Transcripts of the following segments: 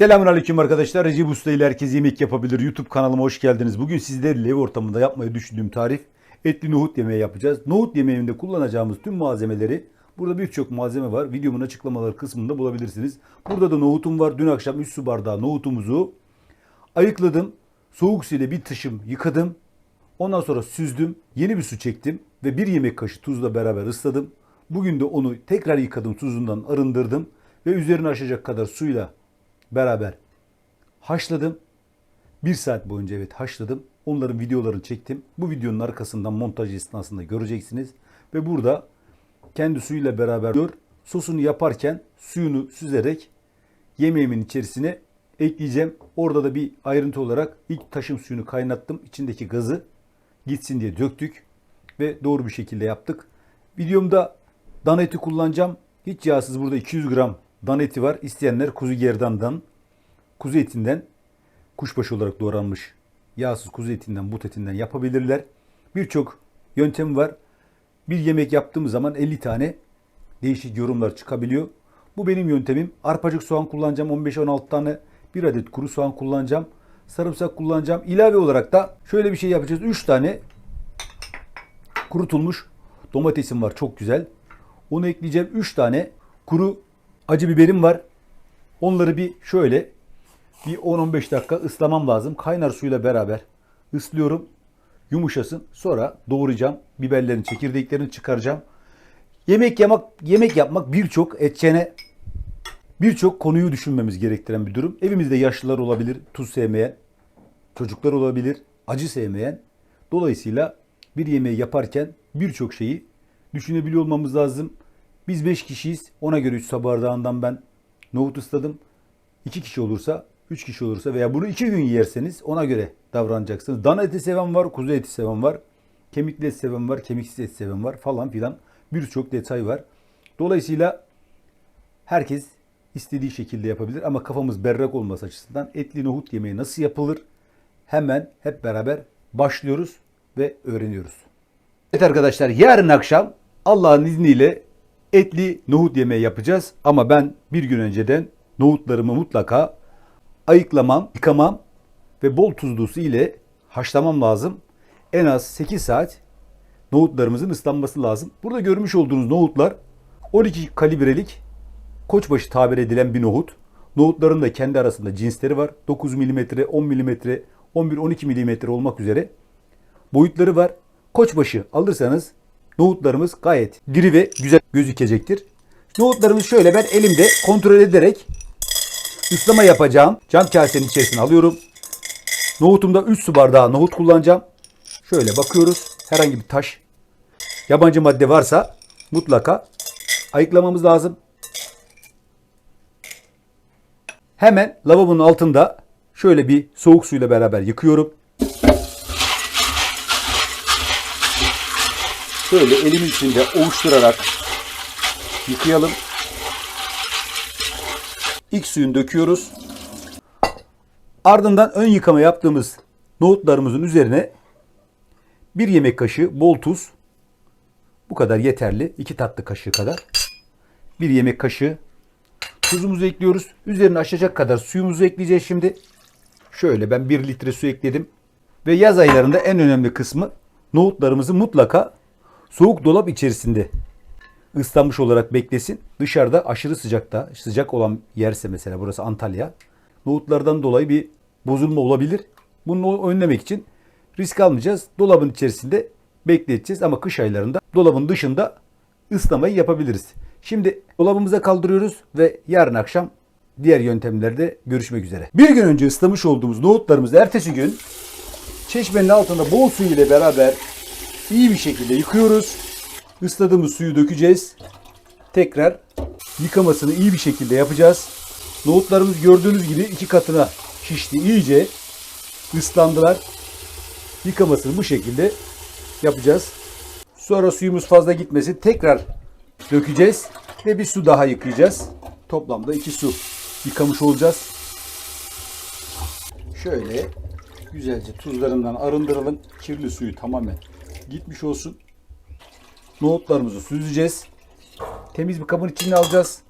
Selamünaleyküm arkadaşlar. Recep Usta ile herkes yemek yapabilir. YouTube kanalıma hoş geldiniz. Bugün sizlerle ev ortamında yapmayı düşündüğüm tarif etli nohut yemeği yapacağız. Nohut yemeğinde kullanacağımız tüm malzemeleri burada birçok malzeme var. Videomun açıklamaları kısmında bulabilirsiniz. Burada da nohutum var. Dün akşam 3 su bardağı nohutumuzu ayıkladım. Soğuk su ile bir taşım yıkadım. Ondan sonra süzdüm. Yeni bir su çektim ve bir yemek kaşığı tuzla beraber ısladım. Bugün de onu tekrar yıkadım, tuzundan arındırdım ve üzerine aşacak kadar suyla beraber haşladım. Bir saat boyunca evet haşladım. Onların videolarını çektim. Bu videonun arkasından montaj esnasında göreceksiniz. Ve burada kendi suyuyla beraber gör, sosunu yaparken suyunu süzerek yemeğimin içerisine ekleyeceğim. Orada da bir ayrıntı olarak ilk taşım suyunu kaynattım. İçindeki gazı gitsin diye döktük ve doğru bir şekilde yaptık. Videomda dana eti kullanacağım. Hiç yağsız burada 200 gram dana eti var. İsteyenler kuzu gerdandan, kuzu etinden kuşbaşı olarak doğranmış yağsız kuzu etinden, but etinden yapabilirler. Birçok yöntem var. Bir yemek yaptığımız zaman 50 tane değişik yorumlar çıkabiliyor. Bu benim yöntemim. Arpacık soğan kullanacağım 15-16 tane. Bir adet kuru soğan kullanacağım. Sarımsak kullanacağım. İlave olarak da şöyle bir şey yapacağız. 3 tane kurutulmuş domatesim var. Çok güzel. Onu ekleyeceğim. 3 tane kuru acı biberim var. Onları bir şöyle bir 10-15 dakika ıslamam lazım. Kaynar suyla beraber ıslıyorum. Yumuşasın. Sonra doğrayacağım. Biberlerin çekirdeklerini çıkaracağım. Yemek yapmak, yemek yapmak birçok etçene birçok konuyu düşünmemiz gerektiren bir durum. Evimizde yaşlılar olabilir, tuz sevmeyen, çocuklar olabilir, acı sevmeyen. Dolayısıyla bir yemeği yaparken birçok şeyi düşünebiliyor olmamız lazım. Biz 5 kişiyiz. Ona göre 3 su bardağından ben nohut ısladım. 2 kişi olursa, 3 kişi olursa veya bunu 2 gün yerseniz ona göre davranacaksınız. Dana eti seven var, kuzu eti seven var. Kemikli et seven var, kemiksiz et seven var falan filan. Birçok detay var. Dolayısıyla herkes istediği şekilde yapabilir ama kafamız berrak olması açısından etli nohut yemeği nasıl yapılır? Hemen hep beraber başlıyoruz ve öğreniyoruz. Evet arkadaşlar yarın akşam Allah'ın izniyle etli nohut yemeği yapacağız. Ama ben bir gün önceden nohutlarımı mutlaka ayıklamam, yıkamam ve bol tuzlu su ile haşlamam lazım. En az 8 saat nohutlarımızın ıslanması lazım. Burada görmüş olduğunuz nohutlar 12 kalibrelik koçbaşı tabir edilen bir nohut. Nohutların da kendi arasında cinsleri var. 9 mm, 10 mm, 11-12 mm olmak üzere boyutları var. Koçbaşı alırsanız nohutlarımız gayet diri ve güzel gözükecektir. Nohutlarımız şöyle ben elimde kontrol ederek ıslama yapacağım. Cam kasenin içerisine alıyorum. Nohutumda 3 su bardağı nohut kullanacağım. Şöyle bakıyoruz. Herhangi bir taş, yabancı madde varsa mutlaka ayıklamamız lazım. Hemen lavabonun altında şöyle bir soğuk suyla beraber yıkıyorum. Şöyle elimin içinde ovuşturarak yıkayalım. İlk suyunu döküyoruz. Ardından ön yıkama yaptığımız nohutlarımızın üzerine bir yemek kaşığı bol tuz. Bu kadar yeterli. 2 tatlı kaşığı kadar. Bir yemek kaşığı tuzumuzu ekliyoruz. Üzerine aşacak kadar suyumuzu ekleyeceğiz şimdi. Şöyle ben 1 litre su ekledim. Ve yaz aylarında en önemli kısmı nohutlarımızı mutlaka soğuk dolap içerisinde ıslanmış olarak beklesin. Dışarıda aşırı sıcakta, sıcak olan yerse mesela burası Antalya. Nohutlardan dolayı bir bozulma olabilir. Bunu önlemek için risk almayacağız. Dolabın içerisinde bekleteceğiz ama kış aylarında dolabın dışında ıslamayı yapabiliriz. Şimdi dolabımıza kaldırıyoruz ve yarın akşam diğer yöntemlerde görüşmek üzere. Bir gün önce ıslamış olduğumuz nohutlarımızı ertesi gün çeşmenin altında bol su ile beraber iyi bir şekilde yıkıyoruz. Isladığımız suyu dökeceğiz. Tekrar yıkamasını iyi bir şekilde yapacağız. Nohutlarımız gördüğünüz gibi iki katına şişti. iyice ıslandılar. Yıkamasını bu şekilde yapacağız. Sonra suyumuz fazla gitmesin. Tekrar dökeceğiz ve bir su daha yıkayacağız. Toplamda iki su yıkamış olacağız. Şöyle güzelce tuzlarından arındıralım. Kirli suyu tamamen gitmiş olsun. Nohutlarımızı süzeceğiz. Temiz bir kabın içine alacağız.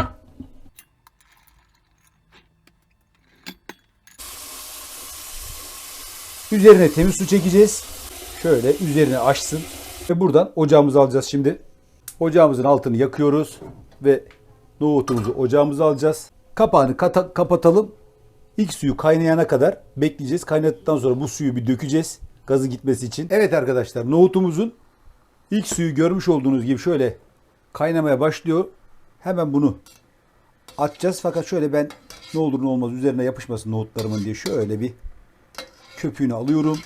Üzerine temiz su çekeceğiz. Şöyle üzerine açsın. Ve buradan ocağımızı alacağız şimdi. Ocağımızın altını yakıyoruz. Ve nohutumuzu ocağımıza alacağız. Kapağını kapatalım. İlk suyu kaynayana kadar bekleyeceğiz. Kaynadıktan sonra bu suyu bir dökeceğiz. Gazı gitmesi için. Evet arkadaşlar nohutumuzun ilk suyu görmüş olduğunuz gibi şöyle kaynamaya başlıyor. Hemen bunu atacağız. Fakat şöyle ben ne olur ne olmaz üzerine yapışmasın nohutlarımın diye şöyle bir köpüğünü alıyorum.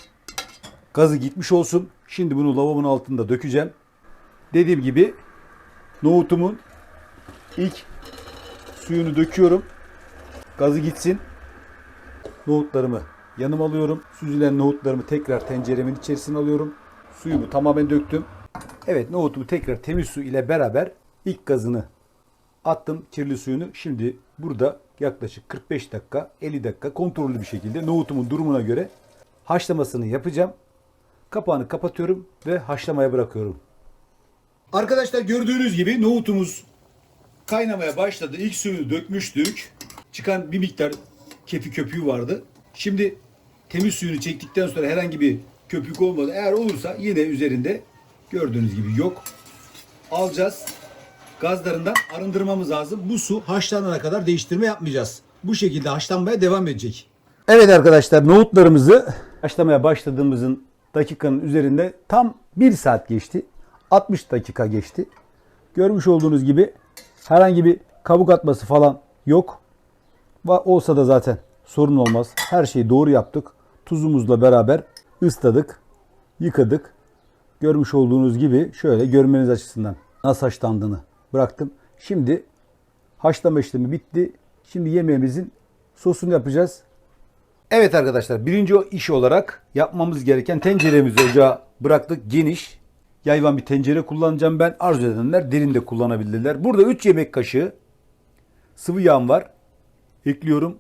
Gazı gitmiş olsun. Şimdi bunu lavabonun altında dökeceğim. Dediğim gibi nohutumun ilk suyunu döküyorum. Gazı gitsin. Nohutlarımı yanıma alıyorum. Süzülen nohutlarımı tekrar tenceremin içerisine alıyorum. Suyumu tamamen döktüm. Evet nohutumu tekrar temiz su ile beraber ilk gazını attım kirli suyunu. Şimdi burada yaklaşık 45 dakika 50 dakika kontrollü bir şekilde nohutumun durumuna göre haşlamasını yapacağım. Kapağını kapatıyorum ve haşlamaya bırakıyorum. Arkadaşlar gördüğünüz gibi nohutumuz kaynamaya başladı. İlk suyunu dökmüştük. Çıkan bir miktar kefi köpüğü vardı. Şimdi temiz suyunu çektikten sonra herhangi bir köpük olmadı. Eğer olursa yine üzerinde gördüğünüz gibi yok. Alacağız. Gazlarından arındırmamız lazım. Bu su haşlanana kadar değiştirme yapmayacağız. Bu şekilde haşlanmaya devam edecek. Evet arkadaşlar nohutlarımızı haşlamaya başladığımızın dakikanın üzerinde tam 1 saat geçti. 60 dakika geçti. Görmüş olduğunuz gibi herhangi bir kabuk atması falan yok. Olsa da zaten sorun olmaz. Her şeyi doğru yaptık. Tuzumuzla beraber ısladık, yıkadık. Görmüş olduğunuz gibi şöyle görmeniz açısından nasıl haşlandığını bıraktım. Şimdi haşlama işlemi bitti. Şimdi yemeğimizin sosunu yapacağız. Evet arkadaşlar birinci iş olarak yapmamız gereken tenceremizi ocağa bıraktık. Geniş yayvan bir tencere kullanacağım ben. Arzu edenler derin de kullanabilirler. Burada 3 yemek kaşığı sıvı yağım var. Ekliyorum.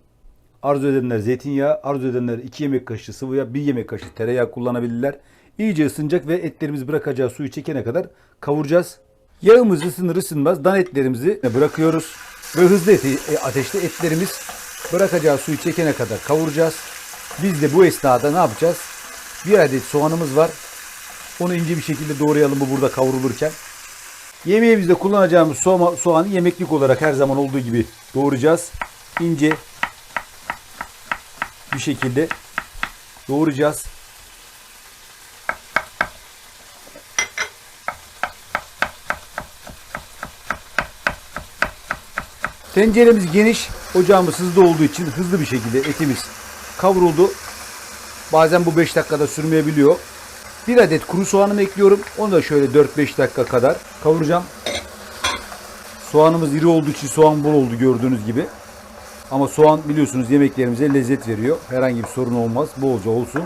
Arzu edenler zeytinyağı, arzu edenler 2 yemek kaşığı sıvı yağ, 1 yemek kaşığı tereyağı kullanabilirler. İyice ısınacak ve etlerimiz bırakacağı suyu çekene kadar kavuracağız. Yağımız ısınır ısınmaz dan etlerimizi bırakıyoruz. Ve hızlı eti- e, ateşte etlerimiz bırakacağı suyu çekene kadar kavuracağız. Biz de bu esnada ne yapacağız? Bir adet soğanımız var. Onu ince bir şekilde doğrayalım bu burada kavrulurken. Yemeğimizde kullanacağımız soğan, soğanı yemeklik olarak her zaman olduğu gibi doğrayacağız. İnce bir şekilde doğrayacağız. Tenceremiz geniş, ocağımız hızlı olduğu için hızlı bir şekilde etimiz kavruldu. Bazen bu 5 dakikada sürmeyebiliyor. Bir adet kuru soğanımı ekliyorum. Onu da şöyle 4-5 dakika kadar kavuracağım. Soğanımız iri olduğu için soğan bol oldu gördüğünüz gibi. Ama soğan biliyorsunuz yemeklerimize lezzet veriyor. Herhangi bir sorun olmaz. Bolca olsun.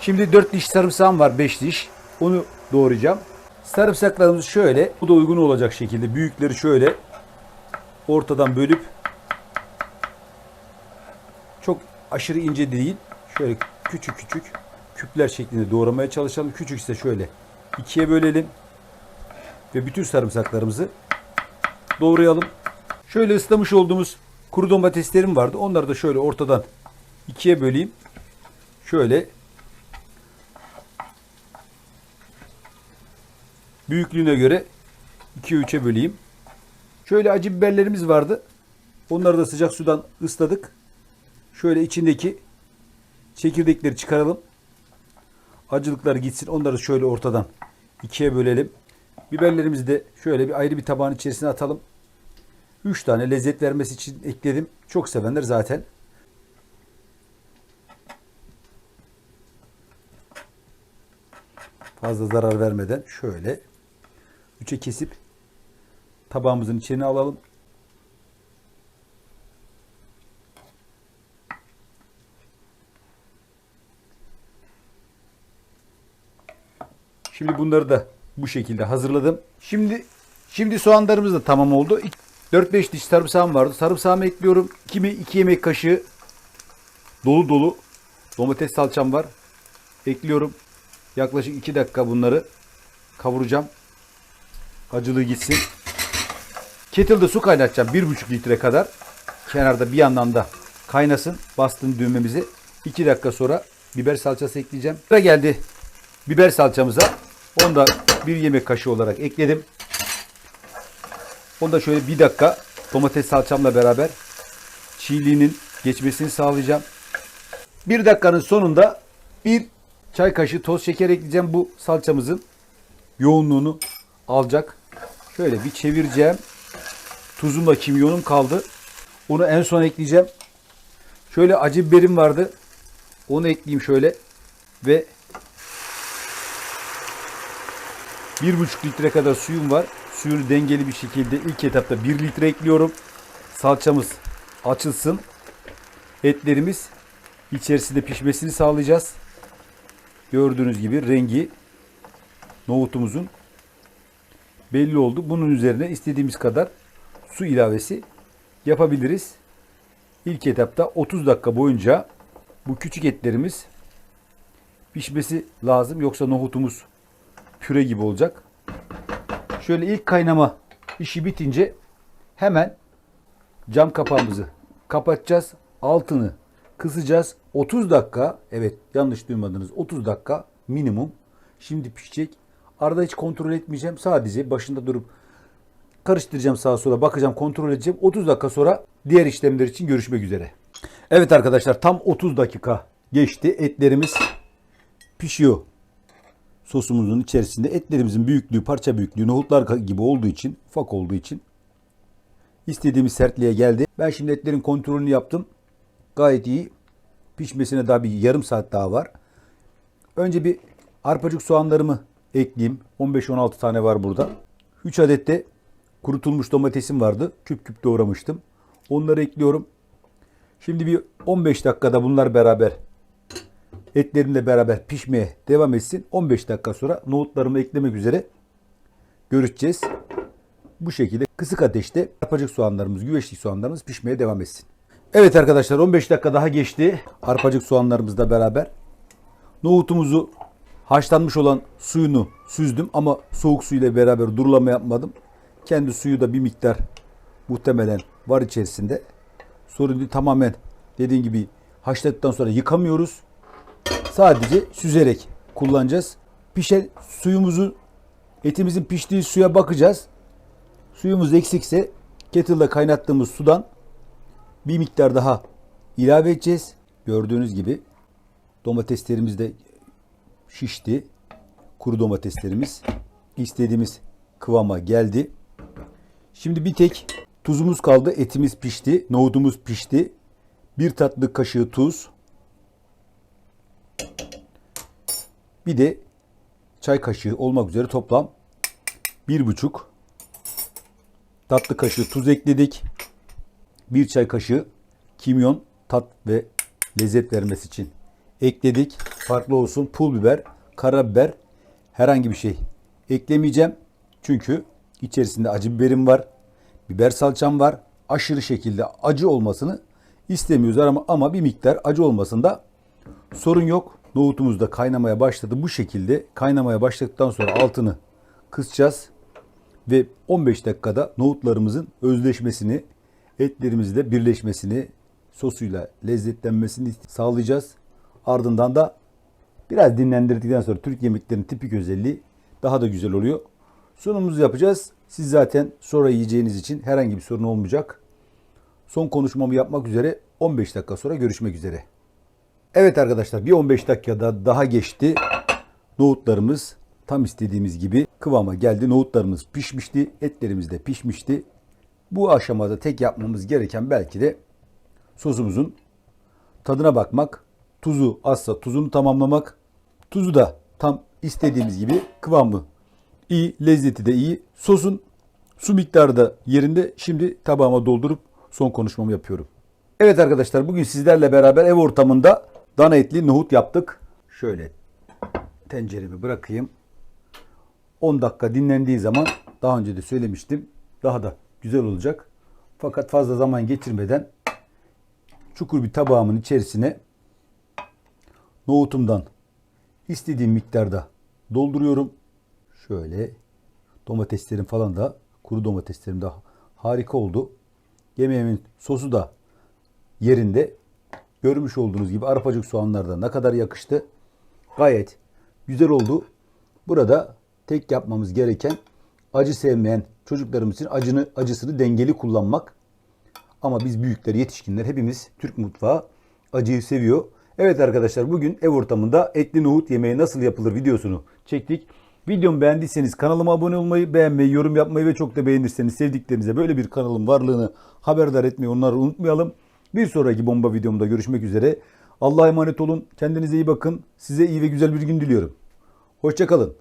Şimdi 4 diş sarımsağım var 5 diş. Onu doğrayacağım. Sarımsaklarımızı şöyle bu da uygun olacak şekilde büyükleri şöyle ortadan bölüp çok aşırı ince değil. Şöyle küçük küçük küpler şeklinde doğramaya çalışalım. Küçük ise şöyle ikiye bölelim. Ve bütün sarımsaklarımızı doğrayalım. Şöyle ıslamış olduğumuz kuru domateslerim vardı. Onları da şöyle ortadan ikiye böleyim. Şöyle büyüklüğüne göre 2'ye 3'e böleyim. Şöyle acı biberlerimiz vardı. Onları da sıcak sudan ısladık. Şöyle içindeki çekirdekleri çıkaralım. Acılıklar gitsin. Onları şöyle ortadan ikiye bölelim. Biberlerimizi de şöyle bir ayrı bir tabağın içerisine atalım. 3 tane lezzet vermesi için ekledim. Çok sevenler zaten. Fazla zarar vermeden şöyle 3'e kesip tabağımızın içine alalım. Şimdi bunları da bu şekilde hazırladım. Şimdi şimdi soğanlarımız da tamam oldu. 4-5 diş sarımsağım vardı. Sarımsağımı ekliyorum. 2, 2 yemek kaşığı dolu dolu domates salçam var. Ekliyorum. Yaklaşık 2 dakika bunları kavuracağım. Acılığı gitsin. Kettle'da su kaynatacağım 1,5 litre kadar. Kenarda bir yandan da kaynasın. Bastım düğmemizi. 2 dakika sonra biber salçası ekleyeceğim. Sıra geldi biber salçamıza. Onu da bir yemek kaşığı olarak ekledim. Onu da şöyle bir dakika domates salçamla beraber çiğliğinin geçmesini sağlayacağım. Bir dakikanın sonunda bir çay kaşığı toz şeker ekleyeceğim. Bu salçamızın yoğunluğunu alacak. Şöyle bir çevireceğim. Tuzumla kimyonum kaldı. Onu en son ekleyeceğim. Şöyle acı biberim vardı. Onu ekleyeyim şöyle. Ve bir buçuk litre kadar suyum var. Suyunu dengeli bir şekilde ilk etapta bir litre ekliyorum. Salçamız açılsın. Etlerimiz içerisinde pişmesini sağlayacağız. Gördüğünüz gibi rengi nohutumuzun belli oldu. Bunun üzerine istediğimiz kadar su ilavesi yapabiliriz. İlk etapta 30 dakika boyunca bu küçük etlerimiz pişmesi lazım. Yoksa nohutumuz püre gibi olacak. Şöyle ilk kaynama işi bitince hemen cam kapağımızı kapatacağız. Altını kısacağız. 30 dakika evet yanlış duymadınız 30 dakika minimum şimdi pişecek. Arada hiç kontrol etmeyeceğim. Sadece başında durup karıştıracağım sağa sola bakacağım kontrol edeceğim. 30 dakika sonra diğer işlemler için görüşmek üzere. Evet arkadaşlar tam 30 dakika geçti. Etlerimiz pişiyor. Sosumuzun içerisinde etlerimizin büyüklüğü parça büyüklüğü nohutlar gibi olduğu için ufak olduğu için istediğimiz sertliğe geldi. Ben şimdi etlerin kontrolünü yaptım. Gayet iyi. Pişmesine daha bir yarım saat daha var. Önce bir arpacık soğanlarımı ekleyeyim. 15-16 tane var burada. 3 adet de kurutulmuş domatesim vardı. Küp küp doğramıştım. Onları ekliyorum. Şimdi bir 15 dakikada bunlar beraber etlerimle beraber pişmeye devam etsin. 15 dakika sonra nohutlarımı eklemek üzere görüşeceğiz. Bu şekilde kısık ateşte arpacık soğanlarımız, güveçlik soğanlarımız pişmeye devam etsin. Evet arkadaşlar 15 dakika daha geçti. Arpacık soğanlarımızla beraber. Nohutumuzu haşlanmış olan suyunu süzdüm ama soğuk su ile beraber durulama yapmadım. Kendi suyu da bir miktar muhtemelen var içerisinde. Sorun değil tamamen dediğim gibi haşladıktan sonra yıkamıyoruz. Sadece süzerek kullanacağız. Pişen suyumuzu etimizin piştiği suya bakacağız. Suyumuz eksikse kettle'da kaynattığımız sudan bir miktar daha ilave edeceğiz. Gördüğünüz gibi domateslerimiz de şişti. Kuru domateslerimiz istediğimiz kıvama geldi. Şimdi bir tek tuzumuz kaldı. Etimiz pişti. Nohudumuz pişti. Bir tatlı kaşığı tuz. Bir de çay kaşığı olmak üzere toplam bir buçuk tatlı kaşığı tuz ekledik. Bir çay kaşığı kimyon tat ve lezzet vermesi için ekledik. Farklı olsun pul biber, karabiber herhangi bir şey eklemeyeceğim. Çünkü içerisinde acı biberim var. Biber salçam var. Aşırı şekilde acı olmasını istemiyoruz ama, ama bir miktar acı olmasında sorun yok. Nohutumuz da kaynamaya başladı. Bu şekilde kaynamaya başladıktan sonra altını kısacağız. Ve 15 dakikada nohutlarımızın özleşmesini, etlerimizle birleşmesini, sosuyla lezzetlenmesini sağlayacağız. Ardından da biraz dinlendirdikten sonra Türk yemeklerinin tipik özelliği daha da güzel oluyor. Sunumumuzu yapacağız. Siz zaten sonra yiyeceğiniz için herhangi bir sorun olmayacak. Son konuşmamı yapmak üzere 15 dakika sonra görüşmek üzere. Evet arkadaşlar bir 15 dakikada daha geçti. Nohutlarımız tam istediğimiz gibi kıvama geldi. Nohutlarımız pişmişti. Etlerimiz de pişmişti. Bu aşamada tek yapmamız gereken belki de sosumuzun tadına bakmak. Tuzu azsa tuzunu tamamlamak. Tuzu da tam istediğimiz gibi kıvamı iyi, lezzeti de iyi. Sosun su miktarı da yerinde. Şimdi tabağıma doldurup son konuşmamı yapıyorum. Evet arkadaşlar bugün sizlerle beraber ev ortamında dana etli nohut yaptık. Şöyle tenceremi bırakayım. 10 dakika dinlendiği zaman daha önce de söylemiştim. Daha da güzel olacak. Fakat fazla zaman geçirmeden çukur bir tabağımın içerisine nohutumdan istediğim miktarda dolduruyorum. Şöyle domateslerim falan da kuru domateslerim de harika oldu. Yemeğimin sosu da yerinde. Görmüş olduğunuz gibi arpacık soğanlar da ne kadar yakıştı. Gayet güzel oldu. Burada tek yapmamız gereken acı sevmeyen çocuklarımız için acını acısını dengeli kullanmak. Ama biz büyükler, yetişkinler hepimiz Türk mutfağı acıyı seviyor. Evet arkadaşlar bugün ev ortamında etli nohut yemeği nasıl yapılır videosunu çektik. Videomu beğendiyseniz kanalıma abone olmayı, beğenmeyi, yorum yapmayı ve çok da beğenirseniz sevdiklerinize böyle bir kanalın varlığını haberdar etmeyi onları unutmayalım. Bir sonraki bomba videomda görüşmek üzere. Allah'a emanet olun. Kendinize iyi bakın. Size iyi ve güzel bir gün diliyorum. Hoşçakalın.